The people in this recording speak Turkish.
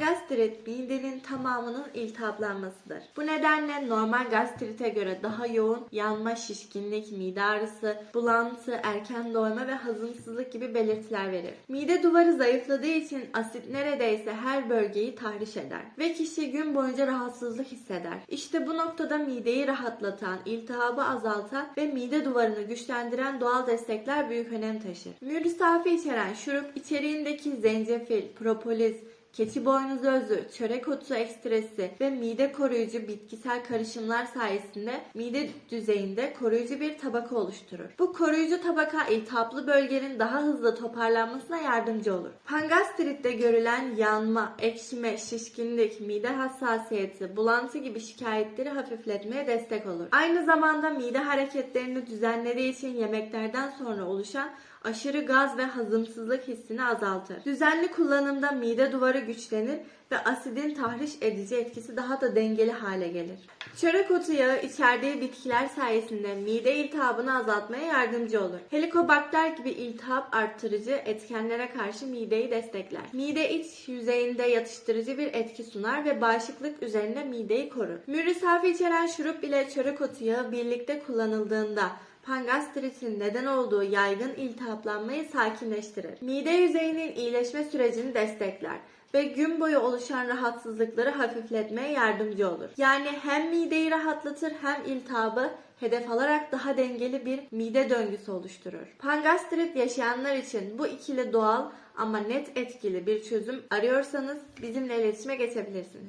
Pangastrit midenin tamamının iltihaplanmasıdır. Bu nedenle normal gastrite göre daha yoğun yanma, şişkinlik, mide ağrısı, bulantı, erken doyma ve hazımsızlık gibi belirtiler verir. Mide duvarı zayıfladığı için asit neredeyse her bölgeyi tahriş eder ve kişi gün boyunca rahatsızlık hisseder. İşte bu noktada mideyi rahatlatan, iltihabı azaltan ve mide duvarını güçlendiren doğal destekler büyük önem taşır. Mürsafi içeren şurup içeriğindeki zencefil, propolis, Keçi boynuzu özü, çörek otu ekstresi ve mide koruyucu bitkisel karışımlar sayesinde mide düzeyinde koruyucu bir tabaka oluşturur. Bu koruyucu tabaka iltihaplı bölgenin daha hızlı toparlanmasına yardımcı olur. Pangastritte görülen yanma, ekşime, şişkinlik, mide hassasiyeti, bulantı gibi şikayetleri hafifletmeye destek olur. Aynı zamanda mide hareketlerini düzenlediği için yemeklerden sonra oluşan aşırı gaz ve hazımsızlık hissini azaltır. Düzenli kullanımda mide duvarı güçlenir ve asidin tahriş edici etkisi daha da dengeli hale gelir. Çörek otu yağı içerdiği bitkiler sayesinde mide iltihabını azaltmaya yardımcı olur. Helikobakter gibi iltihap arttırıcı etkenlere karşı mideyi destekler. Mide iç yüzeyinde yatıştırıcı bir etki sunar ve bağışıklık üzerinde mideyi korur. Mürrisafi içeren şurup ile çörek otu yağı birlikte kullanıldığında Pangastritin neden olduğu yaygın iltihaplanmayı sakinleştirir. Mide yüzeyinin iyileşme sürecini destekler ve gün boyu oluşan rahatsızlıkları hafifletmeye yardımcı olur. Yani hem mideyi rahatlatır hem iltihabı hedef alarak daha dengeli bir mide döngüsü oluşturur. Pangastrit yaşayanlar için bu ikili doğal ama net etkili bir çözüm arıyorsanız bizimle iletişime geçebilirsiniz.